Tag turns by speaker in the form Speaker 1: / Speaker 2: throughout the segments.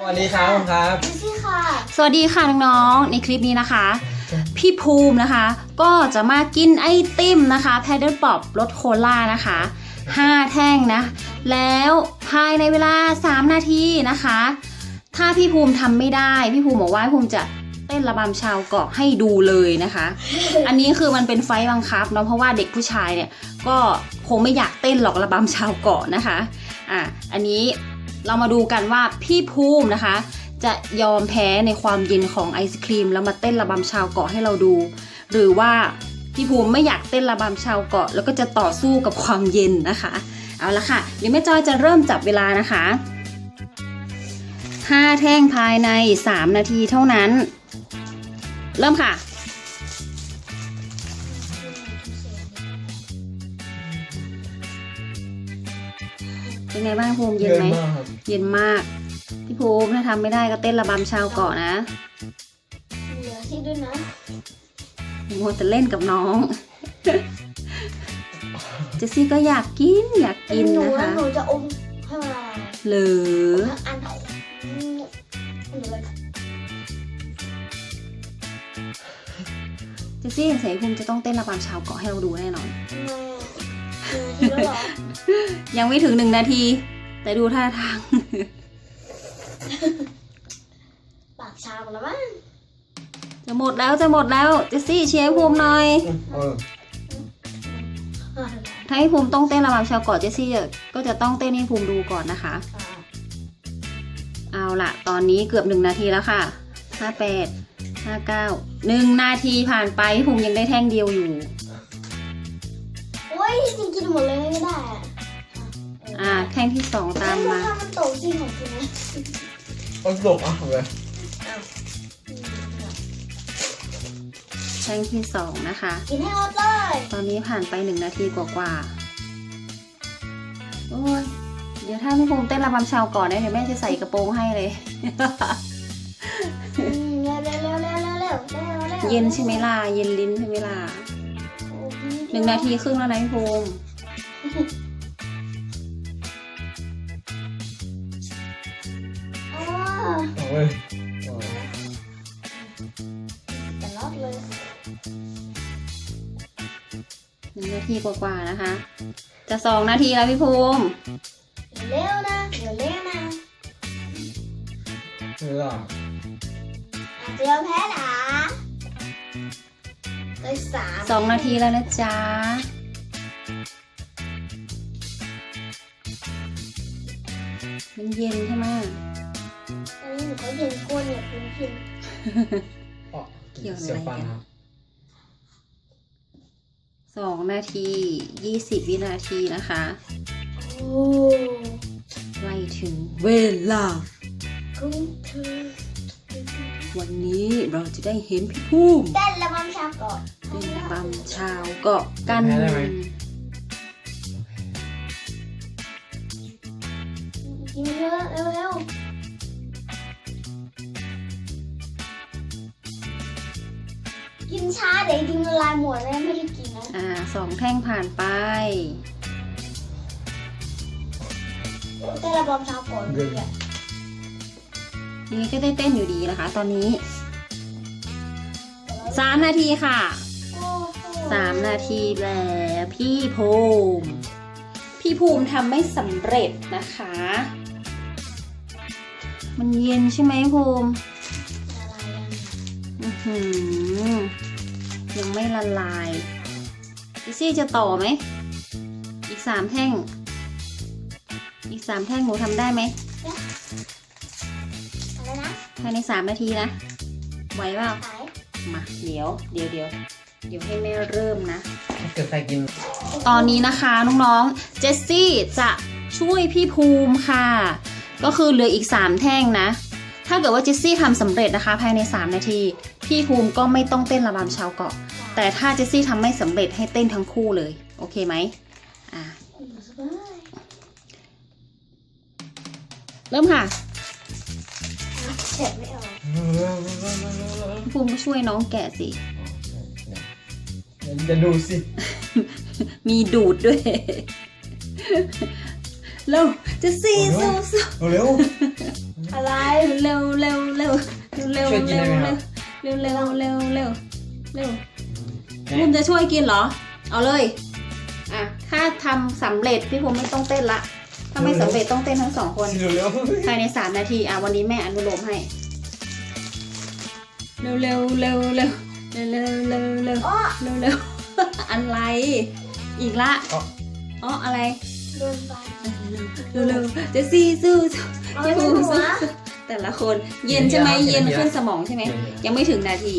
Speaker 1: สวัสดีครับผมครับ
Speaker 2: ดิซี่ค่ะ
Speaker 3: สวัสดีค่ะน้องๆ ในคลิปนี้นะคะ พี่ภูมินะคะ ก็จะมากินไอติมนะคะ แพดเดิลป๊อปรสโคลานะคะ 5 แท่งนะ แล้วภายในเวลา 3 นาทีนะคะ ถ้าพี่ภูมิทำไม่ได้ พี่ภูมิบอกว่าพี่ภูมิจะเต้นระบำชาวเกาะให้ดูเลยนะคะ อันนี้คือมันเป็นไฟต์บังคับเนาะเพราะว่าเด็กผู้ชายเนี่ยก็คงไม่อยากเต้นหรอกระบำชาวเกาะนะคะ อะ อันนี้ เรามาดูกันว่าพี่ภูมินะคะ จะยอมแพ้ในความเย็นของไอศครีม แล้วมาเต้นระบำชาวเกาะให้เราดู หรือว่าพี่ภูมิไม่อยากเต้นระบำชาวเกาะ แล้วก็จะต่อสู้กับความเย็นนะคะ เอาละค่ะเดี๋ยวแม่จอยจะเริ่มจับเวลานะคะ5แท่งภายใน 3 นาทีเท่านั้น เริ่มค่ะเป็นไงบ้างภูมิเย็นไหม
Speaker 1: มากครับ
Speaker 3: เย็นมาก พี่ภูมิถ้าทำไม่ได้ก็เต้นระบำชาวเกาะนะ
Speaker 2: เหลือที่ด้วยนะ
Speaker 3: โมวแต่เล่นกับน้องเจสซี่ก็อยากกินอยากกิน
Speaker 2: หนู
Speaker 3: นะคะ
Speaker 2: หนูจะอมให้มันละลาย
Speaker 3: หรือ
Speaker 2: อันหนูเลย
Speaker 3: เจสซี่ใส่ภูมิจะต้องเต้นระบำชาวเกาะให้เราดูแน่นอน
Speaker 2: ทำไมอะหนึ่งนาทีแล้วเหรอ
Speaker 3: ยังไม่ถึงหนึ่งนาที แต่ดูท่าทาง
Speaker 2: ปากชาหมดแล้วมั้ง
Speaker 3: จะหมดแล้วจะหมดแล้วเจสซี่เชียร์ให้ภูมิหน่อย
Speaker 1: เออ
Speaker 2: อะ
Speaker 3: ถ้าให้ภูมิต้องเต้นระบำชาวเกาะเจสซี่ก็จะต้องเต้นให้ภูมิดูก่อนนะคะ
Speaker 2: อะ
Speaker 3: เอาละตอนนี้เกือบหนึ่งนาทีแล้วค่ะห้าแปดห้าเก้าหนึ่งนาทีผ่านไปพี่ภูมิยังได้แท่งเดียวอยู่
Speaker 2: โอ้ยจริงกินหมดเลยไม่ได้อะ
Speaker 3: อ่าแท่งที่สองตามมา
Speaker 2: ถ้ามันตกจริงของคุณนะ
Speaker 1: เอาจบอะเลย
Speaker 3: แท่งที่สองนะคะ
Speaker 2: กินให้หมดเลย
Speaker 3: ตอนนี้ผ่านไปหนึ่งนาทีกว่าๆโอ้ยเดี๋ยวถ้าไม่ภูมิเต้นระบำชาวก่อนนะเดี๋ยวแม่จะใส่กระโปรงให้เลย
Speaker 2: เย็
Speaker 3: นใช่ไหมล่ะเย็นลิ้นใช่ไหมล่ะหนึ่งนาทีครึ่งแล้วนะพี่ภูมิ
Speaker 1: เอาเว้ยเอา
Speaker 2: แต่รอดเลย
Speaker 3: หนึ่งนาทีกว่าๆนะคะ จะสองนาทีแล้วพี่ภูมิ
Speaker 2: เร็วนะเดี๋ยวเร็วนะ
Speaker 1: เอออะ
Speaker 2: อาจจะยอมแพ้นะได้สาม
Speaker 3: สองนาทีแล้วนะจ๊ะมันเย็นใช่ไหม
Speaker 2: ตอนนี้หนูก็เย็นก้นเนี่ยคุณพิม
Speaker 1: อ๋อ
Speaker 3: เกี่ยวอะไร
Speaker 1: เสียฟัน
Speaker 3: กัน
Speaker 1: ครับ
Speaker 3: สองนาทียี่สิบวินาทีนะคะ
Speaker 2: โอ้
Speaker 3: ใกล้ถึงเวลา
Speaker 2: กุ้งเธอ
Speaker 3: วันนี้เราจะได้เห็นพี่ภูมิ
Speaker 2: เต้นระบำชาก่อน
Speaker 3: เต้นระบำชาวเกาะกัน
Speaker 2: กินเยอะเร็ว กินช้าเดี๋ยวดิมละลายหมดเลยไม่ได้กินนะ
Speaker 3: อ่าสองแท่งผ่านไป
Speaker 2: เต้นระบำชาก่อนเลยอะ
Speaker 3: ยังไงก็ได้เต้นอยู่ดีนะคะ ตอนนี้สามนาทีค่ะ
Speaker 2: โอ้โห
Speaker 3: สามนาทีแล้วพี่ภูมิ พี่ภูมิทำไม่สำเร็จนะคะ มันเย็นใช่ไหมภูมิ ยังไม่ละลายพี่ซี่จะต่อไหม อีกสามแท่ง อีกสามแท่งหนูทำได้ไหม
Speaker 2: อะไรนะ
Speaker 3: ภายในสามนาทีนะ ไหวเปล่า
Speaker 2: ขาย
Speaker 3: มาเดี๋ยว เดี๋ยวเดี๋ยวเดี๋ยวให้แม่เริ่มนะ
Speaker 1: ถ้าเกิดใครกิน
Speaker 3: ตอนนี้นะคะน้องๆ เจสซี่จะช่วยพี่ภูมิค่ะ ก็คือเหลืออีก 3 แท่งนะ ถ้าเกิดว่าเจสซี่ทำสำเร็จนะคะ ภายใน 3 นาที พี่ภูมิก็ไม่ต้องเต้นระบำชาวเกาะ แต่ถ้าเจสซี่ทำไม่สำเร็จให้เต้นทั้งคู่เลย โอเคไหมอะ
Speaker 2: สบาย
Speaker 3: เริ่มค่ะ
Speaker 2: เจ็บไม่ออก
Speaker 3: พี่ภูมิก็ช่วยน้องแกะสิ
Speaker 1: จะดูสิ
Speaker 3: มีดูดด้วย เร็วเจสซี่สู้สู้
Speaker 1: เร็ว
Speaker 2: อะไร
Speaker 3: เร็วเร็วเร็วเร็ว
Speaker 1: ช่วยกิน
Speaker 3: เร็ว
Speaker 1: ได้ไหมครั
Speaker 3: เร็ว
Speaker 1: บ
Speaker 3: เร็วเร็วเร็วเร็วเร็ว
Speaker 1: แม่
Speaker 3: ภูมิจะช่วยกินเหรอ เอาเลย อะ ถ้าทำสำเร็จพี่ภูมิไม่ต้องเต้นละ ถ้าไม่สำเร็จต้องเต้นทั้งสองคน
Speaker 1: เร็วเร็ว
Speaker 3: ภายในสามนาที อะวันนี้แม่อนุโลมให้ เร็วเร็วเร็วเร็วเร็วเร็วเร็วเร็ว
Speaker 2: อ้อ
Speaker 3: เร็วเร็วอะไร อีกละ
Speaker 1: อ๋อ
Speaker 3: อ๋ออะไร
Speaker 2: เดินไป
Speaker 3: เร็วเร็วเจสซี่สู้สู้
Speaker 2: เอา
Speaker 3: พี่
Speaker 2: ไป
Speaker 3: ภูมิ
Speaker 2: หัว
Speaker 3: สู้ แต่ละคนเย็นใช่ไหมเย็นขึ้นสมองใช่ไหมยังไม่ถึงนาที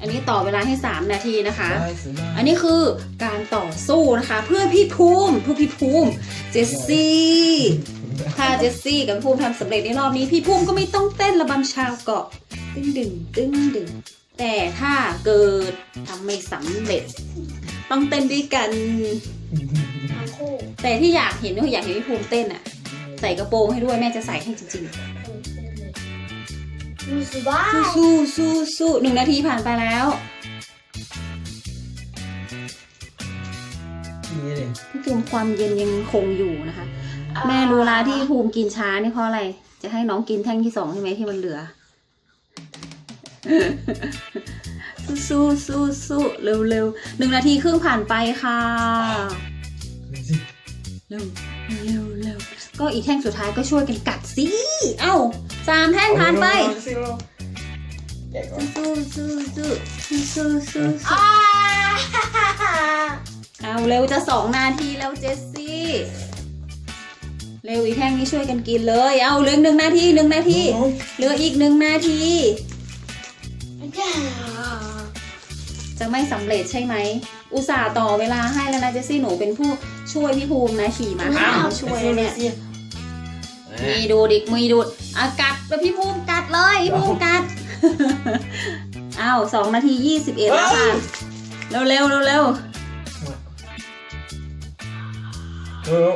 Speaker 3: อันนี้ต่อเวลาให้ 3 นาทีนะคะ
Speaker 1: ได้ซื้อได้
Speaker 3: อันนี้คือการต่อสู้นะคะ เพื่อพี่ภูมิเพื่อพี่ภูมิเจสซี่ถ้าเจสซี่กับพี่ภูมิทำสำเร็จในรอบนี้พี่ภูมิก็ไม่ต้องเต้นระบำชาวเกาะตึ้งดึงตึ้งดึงแต่ถ้าเกิดทำไม่สำเร็จ ต้องเต้นด้วยกัน
Speaker 2: ทั้งคู่
Speaker 3: แต่ที่อยากเห็นก็คืออยากเห็นพี่ภูมิเต้นอะใส่กระโปรงให้ด้วยแม่จะใส่ให้จริง
Speaker 2: ดูสิบ้า
Speaker 3: ๆสู้สู้สู้สู้หนึ่งนาทีผ่านไปแล้ว
Speaker 1: นี่เลย
Speaker 3: พี่ภูมิความเย็นยังคงอยู่นะคะ แม่รู้ละที่ภูมิกินช้านี่เพราะอะไร จะให้น้องกินแท่งที่สองใช่ไหมที่มันเหลือ สู้สู้สู้สู้เร็วเร็วหนึ่งนาทีครึ่งผ่านไปค่ะ เร็วเร็วเร็ว ก็อีกแท่งสุดท้ายก็ช่วยกันกัดสิ เอ้าสามแท่งผ่านไป
Speaker 1: แกะก่อน
Speaker 3: สู้สู้สู้สู้สู้สู้สู้
Speaker 2: อ้า
Speaker 3: เอาเร็วจะสองนาทีแล้วเจสซี่ เร็วอีกแท่งนี้ช่วยกันกินเลย เอาเหลืออกหนึ่งนาทีหนึ่งนาทีเหลืออีกหนึ่งนาที
Speaker 2: จ้า
Speaker 3: จะไม่สำเร็จใช่ไหม อุตส่าห์ต่อเวลาให้แล้วนะเจสซี่หนูเป็นผู้ช่วยพี่ภูมินะขี่ม้าขาวมาช่วยเนี่ยมีดูดิมีดูดอะกัดไปพี่ภูมิกัดเลยพี่ภูมิกัดอ้าวสองนาทียี่สิบเอ็ดแล้วค่ะเร็วเร็วเร็วเร็ว
Speaker 1: เร็ว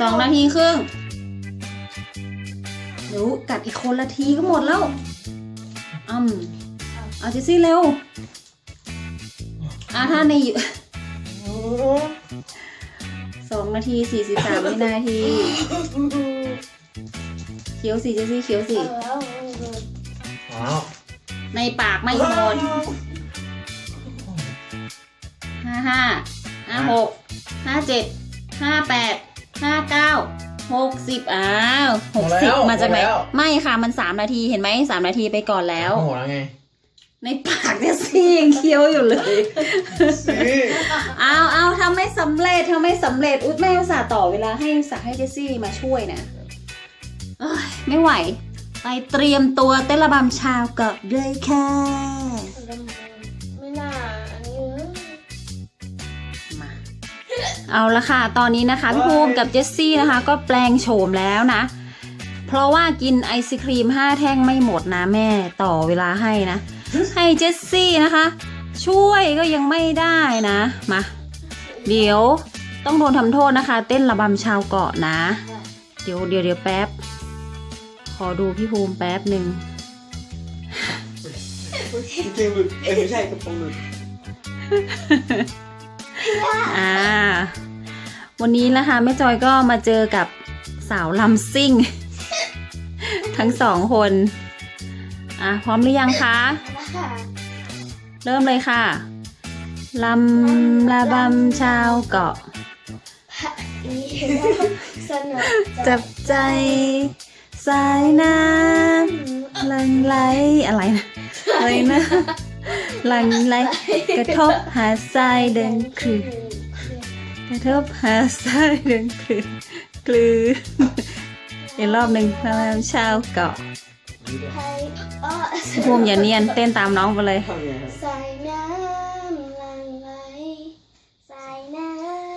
Speaker 3: สองนาทีครึ่งเดี๋ยวกัดอีกคนละทีก็หมดแล้วอืมเอาเจสซี่เร็ว อะถ้าในสองนาทีสี่สิบสามวินาที เขียวสิเจสซี่เขียวสิ
Speaker 1: อ้าว
Speaker 3: ในปากไม่หมดห้าห้าห้าหกห้าเจ็ดห้าแปดห้าเก้าหกสิบอ้าวหกสิบมาจากไหนไม่ค่ะมันสามนาทีเห็นไหมสามนาทีไปก่อนแล้ว
Speaker 1: โอ้โหแล้วไง
Speaker 3: ในปากเจสซี่ยังเคี้ยวอยู่เลย
Speaker 1: สิ
Speaker 3: เอาเอาทำไม่สำเร็จทำไม่สำเร็จอุ๊ยแม่อุตส่าห์ต่อเวลาให้อุตส่าห์ให้เจสซี่มาช่วยนะเอ้ยไม่ไหว ไปเตรียมตัวเต้นระบำชาวเกาะเลยค่ะ
Speaker 2: ไม่น่าอันนี้
Speaker 3: มาเอาละค่ะ ตอนนี้นะคะพี่ภูมิกับเจสซี่นะคะ ก็แปลงโฉมแล้วนะ เพราะว่ากินไอศครีม 5 แท่งไม่หมดนะแม่ต่อเวลาให้นะ ให้เจสซี่นะคะ ช่วยก็ยังไม่ได้นะ มา เดี๋ยวต้องโดนทำโทษนะคะ เต้นระบำชาวเกาะนะ เดี๋ยวเดี๋ยวเดี๋ยวแป๊บ ขอดูพี่ภูมิแป๊บหนึ่ง
Speaker 1: เกงหลุดเอ้ยไม่ใช่กระโปรงหลุด
Speaker 3: อ่า วันนี้นะคะแม่จอยก็มาเจอกับสาวลำซิ่ง ทั้งสองคน อะพร้อมหรือยังคะ
Speaker 2: นะคะ
Speaker 3: เริ่มเลยค่ะลำระบำชาวเกาะ
Speaker 2: นี่สนุก
Speaker 3: จับใจ สายน้ำหลังไหลอะไรนะอะไรนะหลังไหลกระทบหาดทรายเดินคลือกระทบหาดทรายเดินคลือกลืออีกรอบหนึ่งพระรามชาวเกาะ
Speaker 2: ไทยอ้อ
Speaker 3: พี่ภูมิอย่าเนียนเต้นตามน้องไปเลย
Speaker 1: ทำยังไงครับ
Speaker 2: สายน้ำหลังไหลสายน้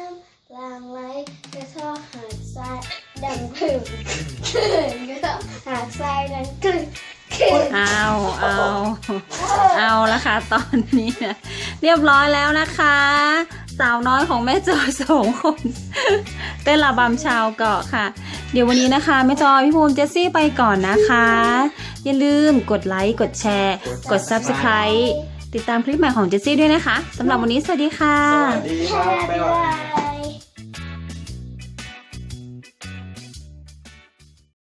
Speaker 2: ำหลังไหลกระทบหาดทรายดังคลื่นคลื่นกระทบหาดทรายดังคลื่นคลื่น
Speaker 3: เอาเอาเอาละค่ะตอนนี้นะเรียบร้อยแล้วนะคะ สาวน้อยของแม่จอยสองคน เต้นระบำชาวเกาะค่ะ เดี๋ยววันนี้นะคะแม่จอยพี่ภูมิเจสซี่ไปก่อนนะคะ อย่าลืมกดไลค์กดแชร์ กด Subscribe ติดตามคลิปใหม่ของเจสซี่ด้วยนะคะสำหรับวันนี้สวัสดีค่ะ
Speaker 1: สวัสดีครับบ๊าย
Speaker 2: บาย